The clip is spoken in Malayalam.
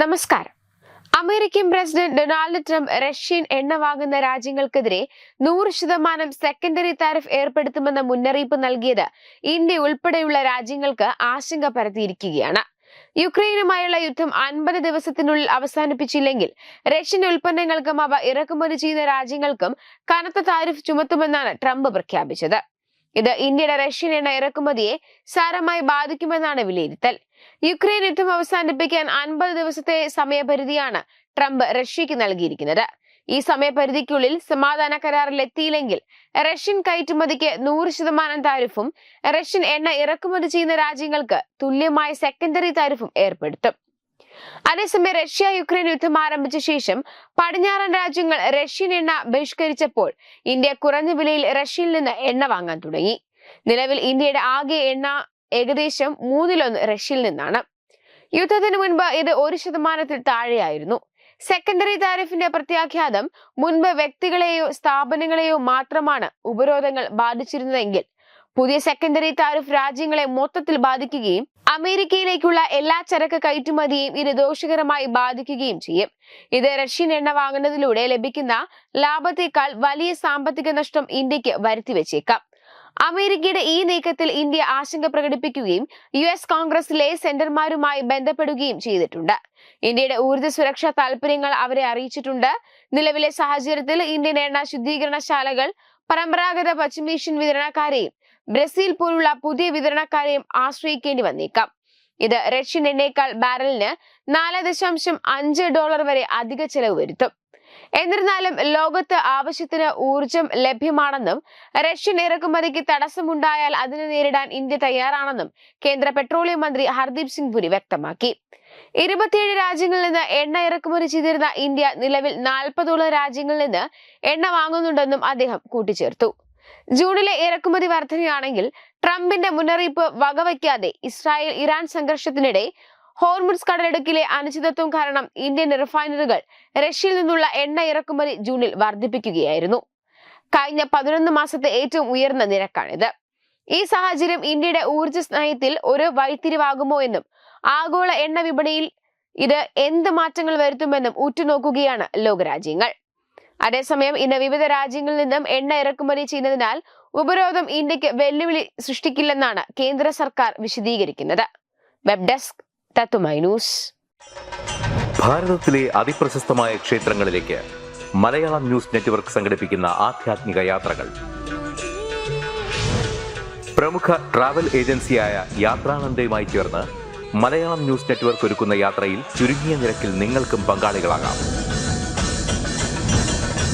നമസ്കാരം. American president Donald Trump Russian എണ്ണ വാങ്ങുന്ന രാജ്യങ്ങൾക്കെതിരെ നൂറ് ശതമാനം സെക്കൻഡറി താരിഫ് ഏർപ്പെടുത്തുമെന്ന മുന്നറിയിപ്പ് നൽകിയത് ഇന്ത്യ ഉൾപ്പെടെയുള്ള രാജ്യങ്ങൾക്ക് ആശങ്ക പരത്തിയിരിക്കുകയാണ്. യുക്രൈനുമായുള്ള യുദ്ധം അൻപത് ദിവസത്തിനുള്ളിൽ അവസാനിപ്പിച്ചില്ലെങ്കിൽ റഷ്യൻ ഉൽപ്പന്നങ്ങൾക്കും അവ ഇറക്കുമതി ചെയ്യുന്ന രാജ്യങ്ങൾക്കും കനത്ത താരിഫ് ചുമത്തുമെന്നാണ് ട്രംപ് പ്രഖ്യാപിച്ചത്. ഇത് ഇന്ത്യയുടെ റഷ്യൻ എണ്ണ ഇറക്കുമതിയെ സാരമായി ബാധിക്കുമെന്നാണ് വിലയിരുത്തൽ. യുക്രൈൻ യുദ്ധം അവസാനിപ്പിക്കാൻ അൻപത് ദിവസത്തെ സമയപരിധിയാണ് ട്രംപ് റഷ്യക്ക് നൽകിയിരിക്കുന്നത്. ഈ സമയപരിധിക്കുള്ളിൽ സമാധാന കരാറിൽ എത്തിയില്ലെങ്കിൽ റഷ്യൻ കയറ്റുമതിക്ക് നൂറ് ശതമാനം താരിഫും റഷ്യൻ എണ്ണ ഇറക്കുമതി ചെയ്യുന്ന രാജ്യങ്ങൾക്ക് തുല്യമായ സെക്കൻഡറി താരിഫും ഏർപ്പെടുത്തും. അതേസമയം റഷ്യ യുക്രൈൻ യുദ്ധം ആരംഭിച്ച ശേഷം പടിഞ്ഞാറൻ രാജ്യങ്ങൾ റഷ്യൻ എണ്ണ ബഹിഷ്കരിച്ചപ്പോൾ ഇന്ത്യ കുറഞ്ഞ വിലയിൽ റഷ്യയിൽ നിന്ന് എണ്ണ വാങ്ങാൻ തുടങ്ങി. നിലവിൽ ഇന്ത്യയുടെ ആകെ എണ്ണ ഏകദേശം മൂന്നിലൊന്ന് റഷ്യയിൽ നിന്നാണ്. യുദ്ധത്തിന് മുൻപ് ഇത് ഒരു ശതമാനത്തിൽ താഴെയായിരുന്നു. സെക്കൻഡറി താരിഫിന്റെ പ്രത്യാഘാതം മുൻപ് വ്യക്തികളെയോ സ്ഥാപനങ്ങളെയോ മാത്രമാണ് ഉപരോധങ്ങൾ ബാധിച്ചിരുന്നതെങ്കിൽ പുതിയ സെക്കൻഡറി താരിഫ് രാജ്യങ്ങളെ മൊത്തത്തിൽ ബാധിക്കുകയും അമേരിക്കയിലേക്കുള്ള എല്ലാ ചരക്ക് കയറ്റുമതിയും ഇത് ദോഷകരമായി ബാധിക്കുകയും ചെയ്യും. ഇത് റഷ്യൻ എണ്ണ വാങ്ങുന്നതിലൂടെ ലഭിക്കുന്ന ലാഭത്തേക്കാൾ വലിയ സാമ്പത്തിക നഷ്ടം ഇന്ത്യയ്ക്ക് വരുത്തിവെച്ചേക്കാം. അമേരിക്കയുടെ ഈ നീക്കത്തിൽ ഇന്ത്യ ആശങ്ക പ്രകടിപ്പിക്കുകയും യു എസ് കോൺഗ്രസിലെ സെന്റർമാരുമായി ബന്ധപ്പെടുകയും ചെയ്തിട്ടുണ്ട്. ഇന്ത്യയുടെ ഊർജ സുരക്ഷാ താൽപര്യങ്ങൾ അവരെ അറിയിച്ചിട്ടുണ്ട്. നിലവിലെ സാഹചര്യത്തിൽ ഇന്ത്യൻ എണ്ണ ശുദ്ധീകരണശാലകൾ പരമ്പരാഗത പശ്ചിമേഷ്യൻ വിതരണക്കാരെയും ബ്രസീൽ പോലുള്ള പുതിയ വിതരണക്കാരെയും ആശ്രയിക്കേണ്ടി വന്നേക്കാം. ഇത് റഷ്യൻ എണ്ണയേക്കാൾ ബാരലിന് നാല് ദശാംശം അഞ്ച് ഡോളർ വരെ അധിക ചെലവ് വരുത്തും. എന്നിരുന്നാലും ലോകത്ത് ആവശ്യത്തിന് ഊർജം ലഭ്യമാണെന്നും റഷ്യൻ ഇറക്കുമതിക്ക് തടസ്സമുണ്ടായാൽ അതിനെ നേരിടാൻ ഇന്ത്യ തയ്യാറാണെന്നും കേന്ദ്ര പെട്രോളിയം മന്ത്രി ഹർദീപ് സിംഗ് പുരി വ്യക്തമാക്കി. ഇരുപത്തിയേഴ് രാജ്യങ്ങളിൽ നിന്ന് എണ്ണ ഇറക്കുമതി ചെയ്തിരുന്ന ഇന്ത്യ നിലവിൽ നാൽപ്പതോളം രാജ്യങ്ങളിൽ നിന്ന് എണ്ണ വാങ്ങുന്നുണ്ടെന്നും അദ്ദേഹം കൂട്ടിച്ചേർത്തു. ജൂണിലെ ഇറക്കുമതി വർധനയാണെങ്കിൽ ട്രംപിന്റെ മുന്നറിയിപ്പ് വകവയ്ക്കാതെ ഇസ്രായേൽ ഇറാൻ സംഘർഷത്തിനിടെ ഹോർമുസ് കടലിടുക്കിലെ അനിശ്ചിതത്വം കാരണം ഇന്ത്യൻ റിഫൈനറികൾ റഷ്യയിൽ നിന്നുള്ള എണ്ണ ഇറക്കുമതി ജൂണിൽ വർദ്ധിപ്പിക്കുകയായിരുന്നു കഴിഞ്ഞ പതിനൊന്ന് മാസത്തെ ഏറ്റവും ഉയർന്ന നിരക്കാണിത്. ഈ സാഹചര്യം ഇന്ത്യയുടെ ഊർജ നയത്തിൽ ഒരു വഴിത്തിരിവാകുമോ എന്നും ആഗോള എണ്ണ വിപണിയിൽ ഇത് എന്ത് മാറ്റങ്ങൾ വരുത്തുമെന്നും ഉറ്റുനോക്കുകയാണ് ലോകരാജ്യങ്ങൾ. അതേസമയം ഇന്ന് വിവിധ രാജ്യങ്ങളിൽ നിന്നും എണ്ണ ഇറക്കുമതി ചെയ്യുന്നതിനാൽ ഉപരോധം ഇന്ത്യയ്ക്ക് വെല്ലുവിളി സൃഷ്ടിക്കില്ലെന്നാണ് കേന്ദ്ര സർക്കാർ വിശദീകരിക്കുന്നത്. വെബ് ഡെസ്ക് ന്യൂസ് ഭാരതത്തിലെ അതിപ്രശസ്തമായ ക്ഷേത്രങ്ങളിലേക്ക് മലയാളം ന്യൂസ് നെറ്റ്വർക്ക് സംഘടിപ്പിക്കുന്ന ആധ്യാത്മിക യാത്രകൾ. പ്രമുഖ ട്രാവൽ ഏജൻസിയായ യാത്രാനന്ദയുമായി ചേർന്ന് മലയാളം ന്യൂസ് നെറ്റ്വർക്ക് ഒരുക്കുന്ന യാത്രയിൽ ചുരുങ്ങിയ നിരക്കിൽ നിങ്ങൾക്കും പങ്കാളികളാകാം.